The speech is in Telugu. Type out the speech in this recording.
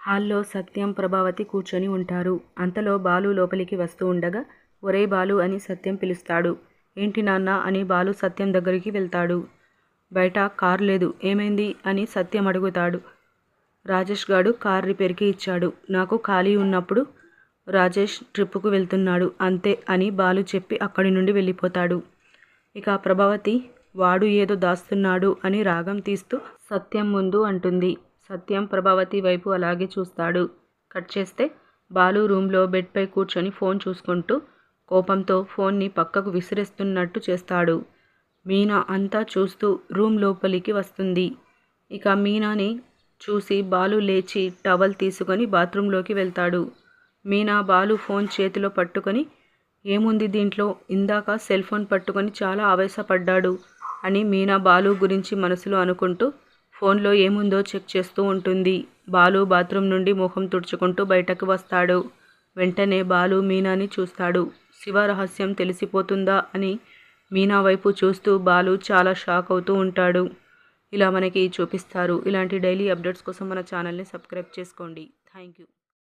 హాల్లో సత్యం ప్రభావతి కూర్చొని ఉంటారు. అంతలో బాలు లోపలికి వస్తూ ఉండగా ఒరేయ్ బాలు అని సత్యం పిలుస్తాడు. ఏంటి నాన్న అని బాలు సత్యం దగ్గరికి వెళ్తాడు. బయట కార్ లేదు. ఏమైంది? అని సత్యం అడుగుతాడు. రాజేష్ గాడు కార్ రిపేర్కి ఇచ్చాడు. నాకు ఖాళీ ఉన్నప్పుడు రాజేష్ ట్రిప్పుకు వెళ్తున్నాడు. అంతే అని బాలు చెప్పి అక్కడి నుండి వెళ్ళిపోతాడు. ఇక ప్రభావతి వాడు ఏదో దాస్తున్నాడు అని రాగం తీస్తూ సత్యం ముందు అంటుంది. సత్యం ప్రభావతి వైపు అలాగే చూస్తాడు. కట్ చేస్తే బాలు రూమ్లో బెడ్పై కూర్చొని ఫోన్ చూసుకుంటూ కోపంతో ఫోన్ని పక్కకు విసిరేస్తున్నట్టు చేస్తాడు. మీనా అంతా చూస్తూ రూమ్ లోపలికి వస్తుంది. ఇక మీనాని చూసి బాలు లేచి టవల్ తీసుకొని బాత్రూంలోకి వెళ్తాడు. మీనా బాలు ఫోన్ చేతిలో పట్టుకొని ఏముంది దీంట్లో? ఇందాక సెల్ ఫోన్ పట్టుకొని చాలా ఆవేశపడ్డాడు అని మీనా బాలు గురించి మనసులో అనుకుంటూ ఫోన్లో ఏముందో చెక్ చేస్తూ ఉంటుంది. బాలు బాత్రూమ్ నుండి ముఖం తుడుచుకుంటూ బయటకు వస్తాడు. వెంటనే బాలు మీనాని చూస్తాడు. శివ రహస్యం తెలిసిపోతుందా అని మీనా వైపు చూస్తూ బాలు చాలా షాక్ అవుతూ ఉంటాడు. ఇలా మనకి చూపిస్తారు. ఇలాంటి డైలీ అప్డేట్స్ కోసం మన ఛానల్ని సబ్స్క్రైబ్ చేసుకోండి. Thank you.